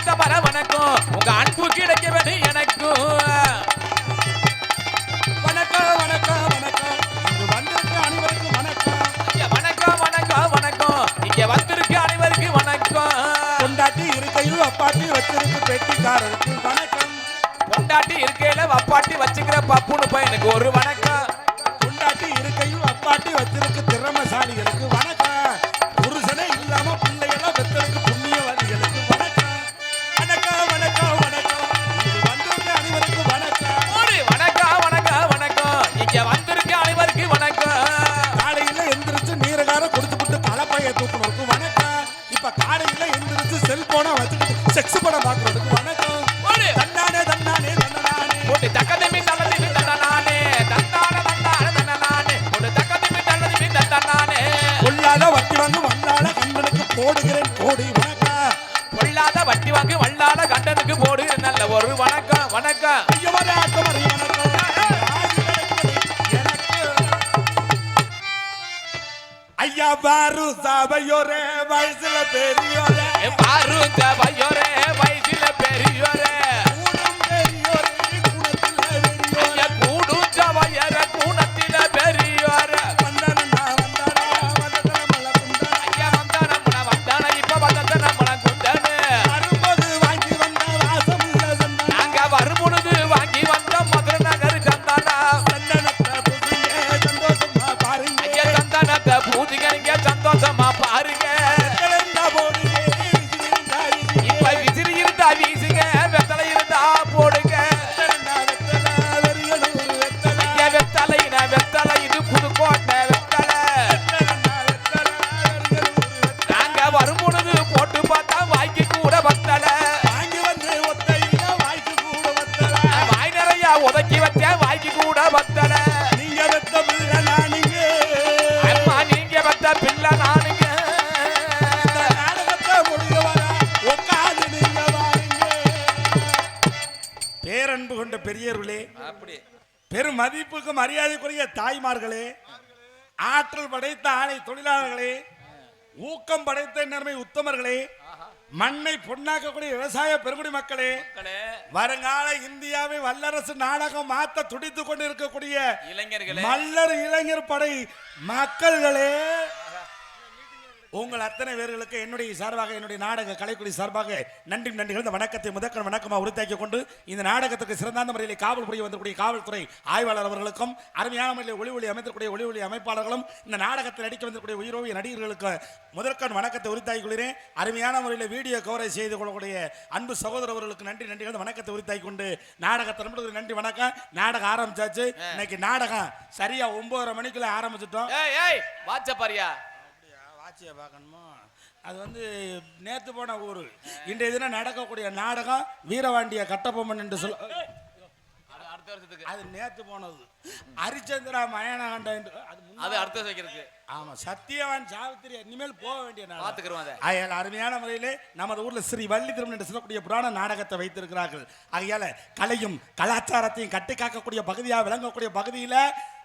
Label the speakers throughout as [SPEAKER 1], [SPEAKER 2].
[SPEAKER 1] வணக்க வர வணக்கம்.
[SPEAKER 2] உங்க அன்பு கிடைக்க எனக்கும் வணக்கம் வணக்கம் வணக்கம். இங்கு வந்திருக்க வணக்கம்.
[SPEAKER 1] வணக்கம் வணக்கம் வணக்கம். இங்க வந்திருக்க அனைவருக்கும் வணக்கம்.
[SPEAKER 2] கொண்டாட்டி இருக்கையில் அப்பாட்டி வச்சிருக்கு பெட்டிக்காரருக்கு வணக்கம். கொண்டாட்டி இருக்கையில அப்பாட்டி வச்சுக்கிற பப்புன்னு பையனுக்கு
[SPEAKER 1] ஒரு
[SPEAKER 2] வணக்கம்.
[SPEAKER 1] வணக்கம்.
[SPEAKER 2] ஐயா பாரு சபையோரே வயசுல பெரியோரே
[SPEAKER 1] பாரு பையோரே அப்படி
[SPEAKER 2] பெரும் மதிப்புக்கு மரியாதைக்குரிய தாய்மார்களே ஆற்றல் படைத்த ஆணை தொழிலாளர்களே ஊக்கம் படைத்த நேர்மை உத்தமர்களே மண்ணை பொன்னாக்கக்கூடிய விவசாய பெருங்குடி மக்களே வருங்கால இந்தியாவை வல்லரசு நாடகம் மாத்த துடித்துக் கொண்டு இருக்கக்கூடிய
[SPEAKER 1] இளைஞர்களே.
[SPEAKER 2] மல்லர் இளைஞர் படை மக்கள்களே உங்கள் அத்தனை பேர்களுக்கு என்னுடைய சார்பாக என்னுடைய நாடக கலைக்குடி சார்பாக நன்றி நன்றிகள் இந்த வணக்கத்தை முதற்கண் வணக்கமாக உறுத்தாக்கி கொண்டு இந்த நாடகத்துக்கு சிறந்தாந்த முறையில் காவல் புரிய வந்திருக்கூடிய காவல்துறை ஆய்வாளர் அவர்களுக்கும் அருமையான முறையில் ஒளி ஒளி அமைத்திருக்கூடிய ஒளி ஒளி அமைப்பாளர்களும் இந்த நாடகத்தில் நடிக்க வந்திருக்கூடிய உயிரோவிய நடிகர்களுக்கு முதற்கண் வணக்கத்தை உரித்தாக்கி கொள்கிறேன். அருமையான முறையில் வீடியோ கவரேஜ் செய்து கொள்ளக்கூடிய அன்பு சகோதரர்களுக்கு நன்றி நன்றிகள் வணக்கத்தை உரித்தாக்கி கொண்டு நாடகத்தை நன்றி வணக்கம். நாடகம் ஆரம்பிச்சாச்சு. இன்னைக்கு நாடகம் சரியா ஒன்பதரை மணிக்குள்ள ஆரம்பிச்சிட்டோம்.
[SPEAKER 1] வாட்ச பாரியா.
[SPEAKER 2] வாட்சியை பார்க்கணுமா? அது வந்து நேத்து போன ஊர். இன்றைய தினம் நடக்கக்கூடிய நாடகம் வீரவாண்டிய கட்டபொம்மன் என்று சொல்
[SPEAKER 1] அடுத்த வருஷத்துக்கு.
[SPEAKER 2] அது நேத்து போனது. ஹரிச்சந்திரா மயனகண்ட என்று அது
[SPEAKER 1] வருஷம் வைக்கிறதுக்கு
[SPEAKER 2] ஆமா சத்தியவான் சாவித்திரி இனிமேல் போக வேண்டிய நாடகம்
[SPEAKER 1] பாத்துக்கிறோம் அதை.
[SPEAKER 2] ஆகையால் அருமையான முறையிலே நமது ஊர்ல ஸ்ரீ வள்ளி திருமணம் என்று சொல்லக்கூடிய புராண நாடகத்தை வைத்திருக்கிறார்கள். ஆகையால கலையும் கலாச்சாரத்தையும் கட்டி காக்கக்கூடிய பகுதியாக விளங்கக்கூடிய பகுதியில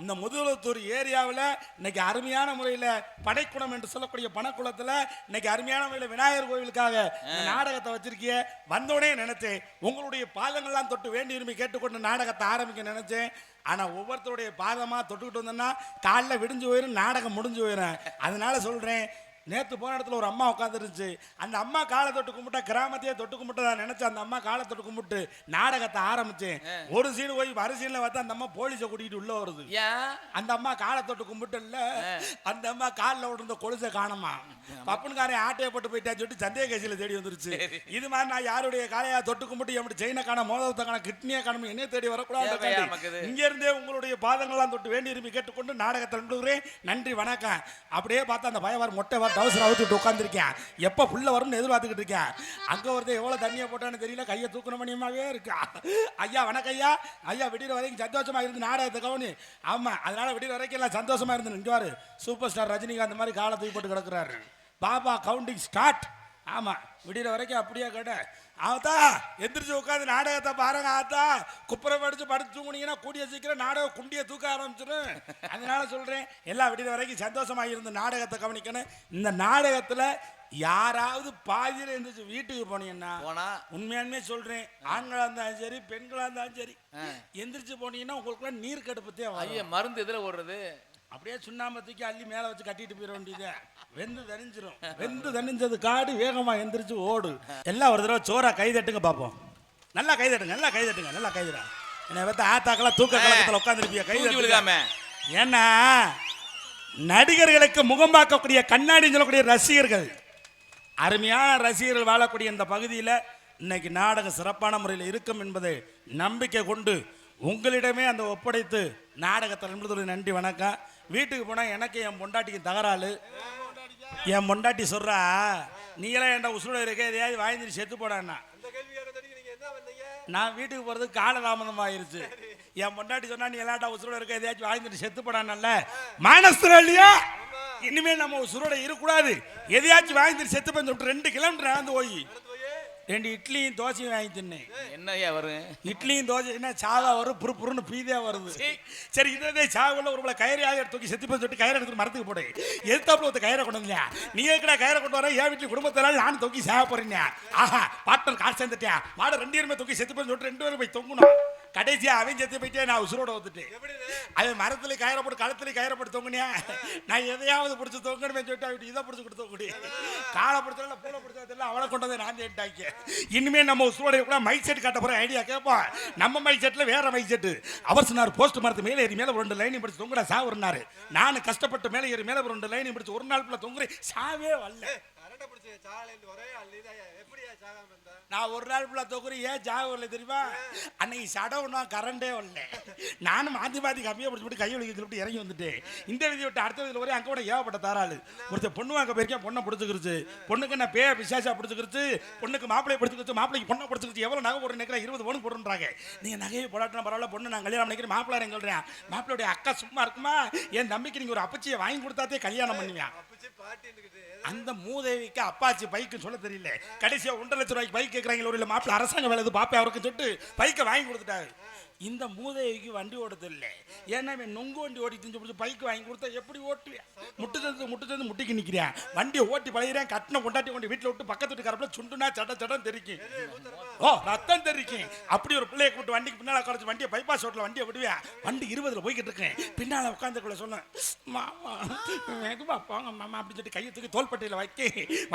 [SPEAKER 2] இந்த முதுகுளத்தூர் ஏரியாவில் இன்னைக்கு அருமையான முறையில் படைக்குணம் என்று சொல்லக்கூடிய பணக்குளத்தில் இன்னைக்கு அருமையான முறையில் விநாயகர் கோவிலுக்காக நாடகத்தை வச்சிருக்கிய. வந்தோடனே நினைச்சேன் உங்களுடைய பாதங்கள்லாம் தொட்டு வேண்டி விரும்பி கேட்டுக்கொண்டு நாடகத்தை ஆரம்பிக்க நினைச்சேன். ஆனா ஒவ்வொருத்தருடைய பாதமா தொட்டுக்கிட்டு வந்தோம்னா காலைல விடிஞ்சு போயிடும் நாடகம் முடிஞ்சு போயிடும் அதனால சொல்றேன் நேத்து போன இடத்துல ஒரு அம்மா உட்காந்துருந்துச்சு அந்த அம்மா காலை தொட்டு கும்பிட்டா கிராமத்தையே தொட்டு கும்பிட்டு நான் நினைச்சேன். அந்த அம்மா காலை தொட்டு கும்பிட்டு நாடகத்தை ஆரம்பிச்சேன். ஒரு சீன் போய் மறு சீன்ல பார்த்தா அந்த அம்மா போலீஸை கூட்டிட்டு உள்ள வருது. அந்த அம்மா காலை தொட்டு கும்பிட்டுல அந்த அம்மா காலில் விழுந்த கொலுசை காணுமா? பப்புனுக்காரன் ஆட்டையை போட்டு போயிட்டான்னு சொல்லிட்டு சந்தேக கேசியில தேடி வந்துருச்சு. இது மாதிரி நான் யாருடைய காலையா தொட்டு கும்பிட்டு எப்படி செயினை காண மோதத்தை காண கிட்னியை காணும் என்ன தேடி வரக்கூடாது? இங்க இருந்தே உங்களுடைய பாதங்கள்லாம் தொட்டு வேண்டி விரும்பி கேட்டுக்கொண்டு நாடகத்தை நம்புகிறேன் நன்றி வணக்கம். அப்படியே பார்த்தா அந்த பயவார் மொட்டை வார் டவுசர் அவுத்துட்டு உட்காந்துருக்கேன் எப்போ புள்ள வரும்னு எதிர்பார்த்துக்கிட்டு இருக்கேன். அங்க ஒருத்தன் எவ்வளவு தண்ணியை போட்டான்னு தெரியல கையை தூக்குன மணியமாவே இருக்கா? ஐயா வணக்கம் ஐயா. ஐயா விடிற வரைக்கும் சந்தோஷமா இருந்து நாடகத்தை கவனி. ஆமா அதனால விடிற வரைக்கும் எல்லாம் சந்தோஷமா இருந்து பாரு சூப்பர் ஸ்டார் ரஜினிகாந்த் மாதிரி காலை தூக்கி போட்டு கிடக்குறாரு. பாபா கவுண்டிங் ஸ்டார்ட். ஆமா விடிற வரைக்கும் அப்படியே கேட்ட ஆத்தா எந்திரிச்சு உட்காந்து நாடகத்தை பாருங்க ஆத்தா. குப்புற படிச்சு படுத்து தூங்குனீங்கன்னா கூடிய சீக்கிரம் நாடகம் குண்டிய தூக்க ஆரம்பிச்சிடும் அதனால சொல்றேன் எல்லாம் விடிற வரைக்கும் சந்தோஷமா இருந்த நாடகத்தை கவனிக்கணும். இந்த நாடகத்துல யாராவது பாதியில எந்திரிச்சு வீட்டுக்கு போனீங்கன்னா
[SPEAKER 1] போனா?
[SPEAKER 2] உண்மையாலுமே சொல்றேன் ஆண்களா இருந்தாலும் சரி பெண்களா இருந்தாலும் சரி எந்திரிச்சு போனீங்கன்னா உங்களுக்குள்ள நீர் கடுப்பு
[SPEAKER 1] ஐயா மருந்து எதுல ஓடுறது?
[SPEAKER 2] அப்படியே சுண்ணாம்பு தூக்கி அள்ளி மேல வச்சு கட்டிட்டு போயிட வேண்டியது. வெந்து தணிஞ்சிரும். வெந்து தணிஞ்சது காடு வேகமா எந்திரிச்சு ஓடு. எல்லாம் ஒரு தடவை சோறா கை தட்டுங்க பார்ப்போம் நல்லா கை தட்டுங்க நல்லா கை தட்டுங்க நல்லா கை தட்டுங்க. என்னை பத்தி ஆத்தாக்கெல்லாம் தூக்க கலக்கத்தில் உட்காந்துருப்பிய கை.
[SPEAKER 1] விழுகாம.
[SPEAKER 2] ஏன்னா நடிகர்களுக்கு முகம் பார்க்கக்கூடிய கண்ணாடி சொல்லக்கூடிய ரசிகர்கள் அருமையான ரசிகர்கள் வாழக்கூடிய இந்த பகுதியில் இன்னைக்கு நாடகம் சிறப்பான முறையில் இருக்கும் என்பதை நம்பிக்கை கொண்டு உங்களிடமே அந்த ஒப்படைத்து நாடகத்தில் நன்றி வணக்கம். வீட்டுக்கு போனால் எனக்கு என் பொண்டாட்டிக்கு தகராறு. என் பொண்டாட்டி சொல்றா நீங்களாம் என்கிட்ட உசுரோட இருக்க எதையாவது வாங்கி செத்து போடான்னா. நான் வீட்டுக்கு போகிறதுக்கு காலதாமதம் ஆயிருச்சு என் பொண்டாட்டி சொன்னா நீ எல்லாட்டா உசுரோட இருக்க எதையாச்சும் வாங்கிட்டு செத்து போடானல்ல மனசுல இல்லையா? இனிமே நம்ம உசுரோட இருக்கக்கூடாது. எதையாச்சும் வாங்கிட்டு செத்து போய் சொல்லிட்டு ரெண்டு கிலோமீட்டர் நடந்து போய். ரெண்டு இட்லியும் தோசையும் வாங்கி தின்னேன்.
[SPEAKER 1] என்ன ஐயா வரும்
[SPEAKER 2] இட்லியும் தோசை என்ன சாதா வரும்? புரு புருன்னு பீதியா வருது. சரி இதே சாவுல ஒரு கயிறையாக தூக்கி செத்து போய் சொல்லிட்டு கயிறை எடுத்து மரத்துக்கு போடு. எதிர்த்தாப்புல ஒருத்த கயிறை கொண்டு வந்தியா? நீ எக்கடா கயிறை கொண்டு வர? என் வீட்டுல குடும்பத்தினால நானும் தூக்கி சேவ போறேன் ஆஹா பார்ட்னர் காசு சேர்ந்துட்டியா? மாட ரெண்டு பேருமே தூக்கி செத்து போய் சொல்லிட்டு ரெண்டு பேரும் போய் தொங்கணும் கடைசியா அவன் செத்து போயிட்டே நான் உசுரோட வந்துட்டேன். அவன் மரத்துல கயிறை போட்டு கழுத்துல கயிறை போட்டு தொங்குனியா? நான் எதையாவது பிடிச்சி தொங்கணுமே சொல்லிட்டு அவன் இதை பிடிச்சி கொடுத்து தொங்குடி. காலை பிடிச்சல பூனை பிடிச்சதில்ல அவளை கொண்டு வந்து நான் தேட்டாக்கி இனிமே நம்ம உசுரோட கூட மைக் செட் காட்ட போற ஐடியா கேட்போம் நம்ம மைக் செட்ல வேற மைக் செட் அவர் சொன்னார் போஸ்ட் மரத்து மேலே ஏறி மேலே ஒரு ரெண்டு லைன் பிடிச்சி தொங்குடா சாவுறாரு நான் கஷ்டப்பட்டு மேலே ஏறி மேலே ஒரு ரெண்டு லைன் பிடிச்சி ஒரு நாள் ஃபுல்லாக தொங்குறேன். சாவே வரல.
[SPEAKER 3] கரண்ட பிடிச்ச சாலையில் ஒரே ஆள் நீதான் எப்படியா சாகாம இருந்தா?
[SPEAKER 2] நான் ஒரு நாள் ஃபுல்லாக தொகுறேன் ஏன் ஜாக வரல தெரியுமா? அன்னைக்கு சடவுனா கரண்டே வரல. நானும் மாற்றி மாற்றி கம்மியாக பிடிச்சி போட்டு கையை வலிக்க சொல்லிட்டு இறங்கி வந்துட்டேன். இந்த விதி விட்டு அடுத்த விதியில் ஒரே அங்கே கூட ஏகப்பட்ட தாராளு ஒருத்தர் பொண்ணு வாங்க போயிருக்கேன் பொண்ணை பிடிச்சிக்கிருச்சு. பொண்ணுக்கு நான் பேய பிசாசா பிடிச்சிக்கிருச்சு? பொண்ணுக்கு மாப்பிளை பிடிச்சிக்கிச்சு மாப்பிளைக்கு பொண்ணை பிடிச்சிக்கிச்சு எவ்வளோ நகை போடுற நினைக்கிறேன் இருபது பவுன் போடுறாங்க நீங்கள் நகையை போடாட்டினா பரவாயில்ல பொண்ணு நான் கல்யாணம் பண்ணிக்கிறேன் மாப்பிள்ளை சொல்கிறேன் மாப்பிள்ளையுடைய அக்கா சும்மா இருக்குமா? என் தம்பிக்கு நீங்கள் ஒரு அப்பச்சியை வாங்கி கொடுத்தாதே கல்யாணம் பண்ணுவேன்
[SPEAKER 3] அப்பச்சு பாட்டின்னுக்கிட்டு
[SPEAKER 2] அந்த அப்பாச்சி பைக்கு சொல்ல தெரியல. கடைசியா ஒன்றரை லட்சம் ரூபாய்க்கு பைக் கேட்குறாங்க ஒரு இல்லை மாப்பிள்ள அரசாங்க வேலை பாப்பே அவருக்கு சொல்லிட்டு பைக்கை வாங்கி கொடுத்துட்டாரு. இந்த மூதேவிக்கு வண்டி ஓட்ட தெரியல ஏன்னா இவன் நொங்கு வண்டி ஓட்டி திஞ்சு பிடிச்சி பைக் வாங்கி கொடுத்தா எப்படி ஓட்டுவேன்? முட்டு தந்து முட்டு தந்து முட்டிக்கு நிற்கிறேன் வண்டியை ஓட்டி பழகிறேன் கட்டின கொண்டாட்டி கொண்டு வீட்டில் விட்டு பக்கத்து வீட்டுக்காரப்பில் சுண்டுனா சட்ட சட்டம் தெரிக்கும். ஓ ரத்தம் தெரிக்கும். அப்படி ஒரு பிள்ளைய கூப்பிட்டு வண்டிக்கு பின்னால் குறைச்சி வண்டியை பைபாஸ் ரோட்டில் வண்டியை விடுவேன். வண்டி இருபதுல போய்கிட்டு இருக்கேன் பின்னால் உட்காந்துக்குள்ள சொன்னேன் மாமா மெதுவா போங்க மாமா அப்படின்னு சொல்லிட்டு கையை தூக்கி தோள்பட்டையில் வைக்க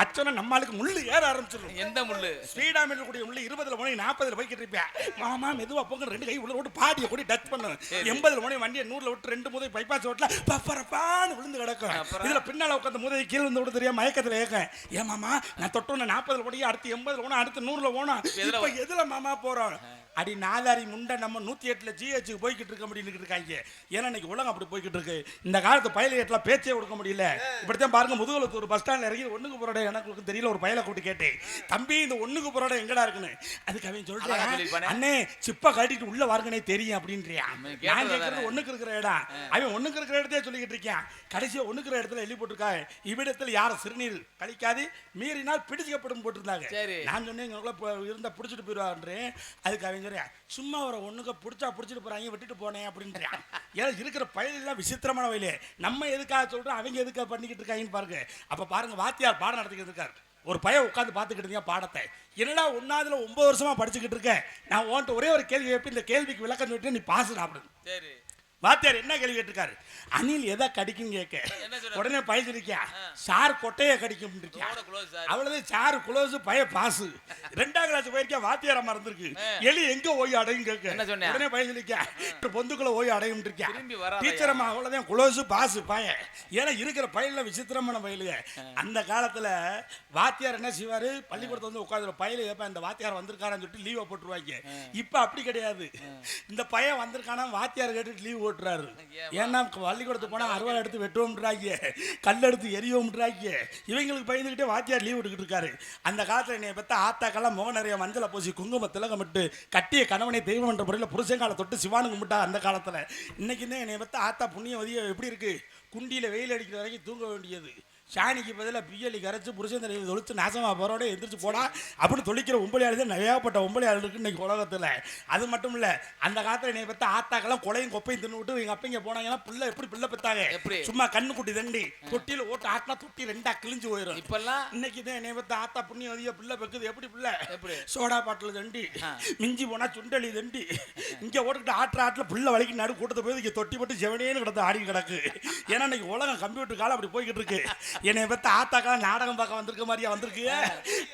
[SPEAKER 2] வச்சோன்னா நம்மளுக்கு முள்ளு ஏற ஆரம்பிச்சிடும்
[SPEAKER 1] எந்த முள்ளு?
[SPEAKER 2] ஸ்பீடா மீட்டர் கூடிய உள்ள இருபதுல மணி நாற்பதுல போய்கிட்டு இருப்பேன். மாமா மெதுவா போங்க ரெண்டு கை உள்ள விட்டு பாடியை கூடி டச் பண்ணு எண்பதுல மணி வண்டியை நூறுல விட்டு ரெண்டு முதல் பைபாஸ் ரோட்ல பப்பரப்பான்னு விழுந்து கிடக்கும்? இதுல பின்னால உட்காந்து முதல் கீழே வந்து விட தெரியாம மயக்கத்துல ஏக்கேன் ஏன் மாமா நான் தொட்டோன்னு நாற்பதுல போய் அடுத்து எண்பதுல போனா அடுத்து நூறுல போனா இப்ப எதுல மாமா போறோம்? அடி நாலாரி முண்டை நம்ம நூத்தி எட்டுல ஜிஹெச்சுக்கு போய்கிட்டு இருக்க முடியும் இருக்காங்க. ஏன்னா இன்னைக்கு உலகம் அப்படி போய்கிட்டு இருக்கு. இந்த காலத்து பயில பேச்சே கொடுக்க முடியல. இப்படித்தான் பாருங்க முதுகுலத்தூர் பஸ் ஸ்டாண்ட்ல இறங்கி ஒண்ணுக்கு போறோட எனக்கு தெரியல ஒரு பையலை கூப்பிட்டு கேட்டேன். தம்பி இந்த ஒண்ணுக்கு போறோட எங்கடா இருக்குன்னு? அதுக்கு அவன்
[SPEAKER 1] சொல்லிருப்பானே.
[SPEAKER 2] அண்ணே சிப்ப கட்டிட்டு உள்ள வாருங்கனே தெரியும் அப்படின்றியா? நான் கேட்கறது. ஒண்ணுக்கு இருக்கிற இடம். அவன் ஒண்ணுக்கு இருக்கிற இடத்தையே சொல்லிக்கிட்டு இருக்கான் கடைசியா இருக்கிற இடத்துல எழுதி போட்டிருக்கா இவ்விடத்தில் யாரும் சிறுநீர் கழிக்காது. மீறினால் பிடிக்கப்படும் போட்டிருந்தாங்க. நான் சொன்னேன் இவங்களுக்குள்ள இப்போ இருந்தா பிடிச்சிட்டு போயிடுவான்றேன் அதுக்கு அவன் சொல்றேன் சும்மா அவரை ஒண்ணுக்கு பிடிச்சா பிடிச்சிட்டு போறாங்க விட்டுட்டு போனேன் அப்படின்றான் ஏன்னா இருக்கிற பயிலெல்லாம் விசித்திரமான வயலு. நம்ம எதுக்காக சொல்றோம் அவங்க எதுக்காக பண்ணிக்கிட்டு இருக்காங்கன்னு பாருங்க. அப்ப பாருங்க வாத்தியார் பாடம் நடத்திக்கிட்டு இருக்காரு. ஒரு பையன் உட்காந்து பார்த்துக்கிட்டு இருந்தீங்க பாடத்தை. என்னடா ஒன்னாவதுல ஒன்பது வருஷமா படிச்சுக்கிட்டு இருக்கேன் நான் உன்கிட்ட ஒரே ஒரு கேள்வி கேட்பேன் இந்த கேள்விக்கு விளக்கம் சொல்லிட்டு நீ பாசுடா அப்படின்னு
[SPEAKER 1] சரி.
[SPEAKER 2] வாத்தியார் என்ன கேள்வி கேட்டிருக்காரு? அணில் எதை கடிக்கும் கேட்க? உடனே பையன் இருக்கியா சார் கொட்டையை கடிக்கும் இருக்கியா? அவ்வளவு சாரு குளோஸ் பய பாசு ரெண்டாம் கிளாஸ் போயிருக்கா வாத்தியார மறந்துருக்கு. எலி எங்க ஓய் அடையும் கேட்க? உடனே சொல்லிக்கா பொந்துக்குள்ள ஓய் அடையும் இருக்கா
[SPEAKER 1] திரும்பி வராதயா.
[SPEAKER 2] டீச்சர் அம்மா அவ்வளவுதான் குளோஸ் பாசு பய. ஏன்னா இருக்கிற பயில விசித்திரமான பயிலுங்க அந்த காலத்துல வாத்தியார் என்ன செய்வாரு? பள்ளிக்கூடத்துல வந்து உட்காந்து பயில ஏப்பா இந்த வாத்தியார் வந்திருக்காரான்னு சொல்லிட்டு லீவை போட்டுருவாங்க. இப்ப அப்படி கிடையாது. இந்த பையன் வந்திருக்கானா? வாத்தியார் கேட்டுட்டு லீவ் விட்டுறாரு. ஏன்னா பள்ளிக்கூடத்துக்கு போனால் அறுவாள் எடுத்து வெட்டுவோம்ன்றாங்க. கல் எடுத்து எரியோம்ன்றாங்க இவங்களுக்கு பயந்துக்கிட்டே வாத்தியார் லீவ் விட்டுக்கிட்டு இருக்காரு. அந்த காலத்தில் என்னை பார்த்தா ஆத்தாக்கெல்லாம் முக நிறைய மஞ்சளை பூசி குங்கும திலகமிட்டு கட்டிய கணவனை தெய்வம் என்ற முறையில் புருஷங்கால தொட்டு சிவானு கும்பிட்டா அந்த காலத்தில். இன்னைக்கு என்னை பத்த ஆத்தா புண்ணியவதிய எப்படி இருக்கு? குண்டியில் வெயில் அடிக்கிற வரைக்கும் தூங்க வேண்டியது. சாணிக்கு பதிலாக பியலி கரைச்சு புருஷன் தலையில் தொளிச்சு நாசமா போறோட எந்திரிச்சு போடா அப்படின்னு தொளிக்கிற ஒம்பளி தான் நிறையாப்பட்ட ஒம்பளி ஆள் இருக்கு இன்னைக்கு உலகத்துல. அது மட்டும் இல்ல அந்த காலத்துல என்னை பத்த ஆத்தாக்கெல்லாம் கொலையும் கொப்பையும் தின்னு விட்டு எங்க அப்பங்க போனாங்கன்னா பிள்ளை எப்படி பிள்ளை பெத்தாங்க?
[SPEAKER 1] எப்படி?
[SPEAKER 2] சும்மா கண்ணு குட்டி தண்டி. தொட்டியில ஓட்டு ஆட்டினா தொட்டி ரெண்டா கிழிஞ்சு போயிடும்
[SPEAKER 1] இப்பெல்லாம்?
[SPEAKER 2] இன்னைக்கு தான் என்னை பத்த ஆத்தா புண்ணியவதிய பிள்ளை பெக்குது. எப்படி பிள்ளை?
[SPEAKER 1] எப்படி?
[SPEAKER 2] சோடா பாட்டில் தண்டி. மிஞ்சி போனா சுண்டலி தண்டி. இங்க ஓட்டுக்கிட்டு ஆட்டுற ஆட்டுல பிள்ளை வலிக்கு நடு கூட்டத்தை போய் இங்க தொட்டி போட்டு செவனேன்னு கிடந்து ஆடி கிடக்கு. ஏன்னா இன்னைக்கு உலகம் கம்ப்யூட்டர் காலம் அப்படி போய்கிட்டு இருக்கு. என்னை பத்த ஆத்தாக்கா நாடகம் பார்க்க வந்திருக்க மாதிரியா வந்திருக்கு?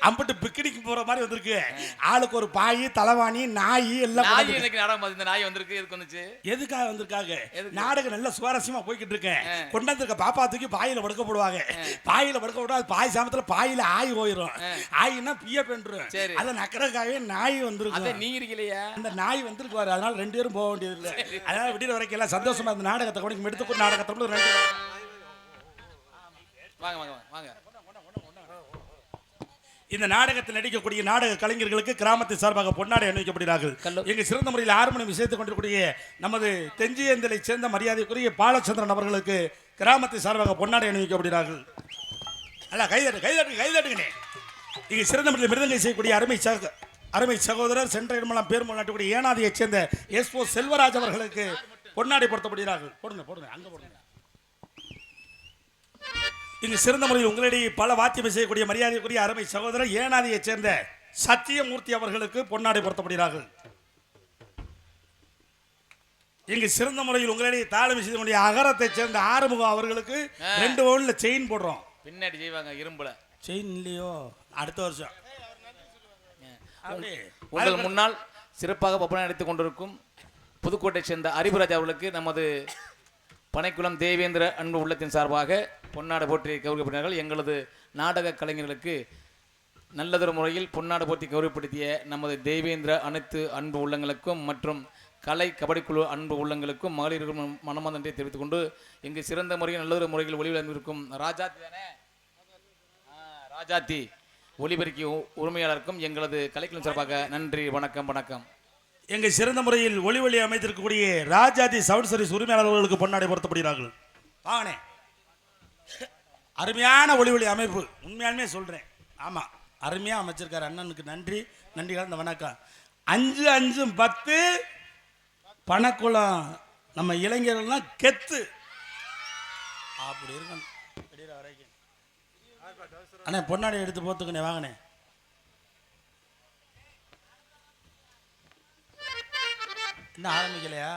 [SPEAKER 2] அம்பிட்டு பிக்னிக் போற மாதிரி வந்திருக்கு. ஆளுக்கு ஒரு பாய் தலைவாணி நாய் எல்லாம்
[SPEAKER 1] நாய் இன்னைக்கு நாடகம் பார்த்து இந்த நாய் வந்திருக்கு எதுக்கு வந்துச்சு?
[SPEAKER 2] எதுக்காக வந்திருக்காங்க? நாடகம் நல்ல சுவாரஸ்யமா போய்கிட்டு இருக்கேன். கொண்டாந்துருக்க பாப்பா தூக்கி பாயில படுக்க போடுவாங்க. பாயில படுக்க அது பாய் சாமத்துல பாயில ஆய் போயிரும். ஆயின்னா பிய
[SPEAKER 1] சரி.
[SPEAKER 2] அதை நக்கறக்காகவே நாய் வந்திருக்கு
[SPEAKER 1] நீ இருக்கலையா?
[SPEAKER 2] அந்த நாய் வந்திருக்கு அதனால ரெண்டு பேரும் போக வேண்டியது இல்லை அதனால விடிய வரைக்கும் எல்லாம் சந்தோஷமா இந்த நாடகத்தை கூட எடுத்துக்கொண்டு நாடகத்தை ரெண்டு
[SPEAKER 1] வாங்க வாங்க வாங்க,
[SPEAKER 2] இந்த நாடகத்தில் நடிக்கக்கூடிய நாடக கலைஞர்களுக்கு கிராமத்தின் சார்பாக பொன்னாடை அணிவிக்கப்படுகிறார்கள்.
[SPEAKER 1] கல்லு-
[SPEAKER 2] எங்க சிறந்த முறையில் ஆறு மணி விஷயத்தை கொண்டிருக்கக்கூடிய நமது தெஞ்சியந்தலை சேர்ந்த மரியாதைக்குரிய பாலச்சந்திரன் அவர்களுக்கு கிராமத்தின் சார்பாக பொன்னாடை அணிவிக்கப்படுகிறார்கள். அல்ல கைதட்டு கைதட்டு கைதட்டுங்கண்ணே இங்க சிறந்த முறையில் மிருதங்கை செய்யக்கூடிய அருமை சக அருமை சகோதரர் சென்ற இடமெல்லாம் பேருமல் நாட்டுக்கூடிய ஏனாதியைச் சேர்ந்த எஸ்போ செல்வராஜ் அவர்களுக்கு பொன்னாடை பொருத்தப்படுகிறார்கள். போடுங்க போடுங்க அங்க போடுங்க. இங்கு சிறந்த முறையில் உங்களிடையே பல வாத்தியம் செய்யக்கூடிய மரியாதைக்குரிய அருமை சகோதரர் ஏனாதியைச் சேர்ந்த சத்தியமூர்த்தி அவர்களுக்கு பொன்னாடை பொருத்தப்படுகிறார்கள். இங்கு சிறந்த முறையில் உங்களிடையே தாழ்மை செய்யக்கூடிய அகரத்தைச் சேர்ந்த ஆறுமுகம் அவர்களுக்கு ரெண்டு பவுன்ல செயின் போடுறோம்.
[SPEAKER 1] பின்னாடி செய்வாங்க இரும்புல.
[SPEAKER 2] செயின் இல்லையோ? அடுத்த வருஷம். அப்படியே.
[SPEAKER 1] உங்கள் முன்னால் சிறப்பாக பப்பனை நடித்துக் கொண்டிருக்கும் புதுக்கோட்டை சேர்ந்த அறிவுராஜ் அவர்களுக்கு நமது பனைக்குளம் தேவேந்திர அன்பு உள்ளத்தின் சார்பாக பொன்னாடை போற்றி கௌரவப்படுத்தினார்கள். எங்களது நாடக கலைஞர்களுக்கு நல்லதொரு முறையில் பொன்னாடை போற்றி கௌரவப்படுத்திய நமது தேவேந்திர அனைத்து அன்பு உள்ளங்களுக்கும் மற்றும் கலை கபடி குழு அன்பு உள்ளங்களுக்கும் மகளிருக்கும் மனமார்ந்த நன்றியை தெரிவித்துக் கொண்டு இங்கு சிறந்த முறையில் நல்லதொரு முறையில் ஒளிவிழந்திருக்கும் இருக்கும் ராஜாத்தி தானே? ராஜாத்தி. ஒளிபெருக்கி உ- உரிமையாளருக்கும் எங்களது கலைக்குழு சார்பாக நன்றி வணக்கம் வணக்கம்.
[SPEAKER 2] எங்கள் சிறந்த முறையில் ஒளி ஒளி அமைத்திருக்கக்கூடிய ராஜாதி சவுண்ட் சர்வீஸ் உரிமையாளர்களுக்கு பொன்னாடை பொருத்தப்படுகிறார்கள். வாங்கண்ணே. அருமையான ஒளி ஒளி அமைப்பு. உண்மையாலுமே சொல்கிறேன் ஆமாம் அருமையாக அமைச்சிருக்காரு அண்ணனுக்கு நன்றி. நன்றி கலந்த வணக்கம். அஞ்சு அஞ்சும் பத்து. பணக்குளம். நம்ம இளைஞர்கள்லாம் கெத்து. அப்படி இருக்கணும். வரைக்கும் அண்ணே பொன்னாடை எடுத்து போத்துக்கண்ணே வாங்கண்ணே. இன்னும் ஆரம்பிக்கலையா?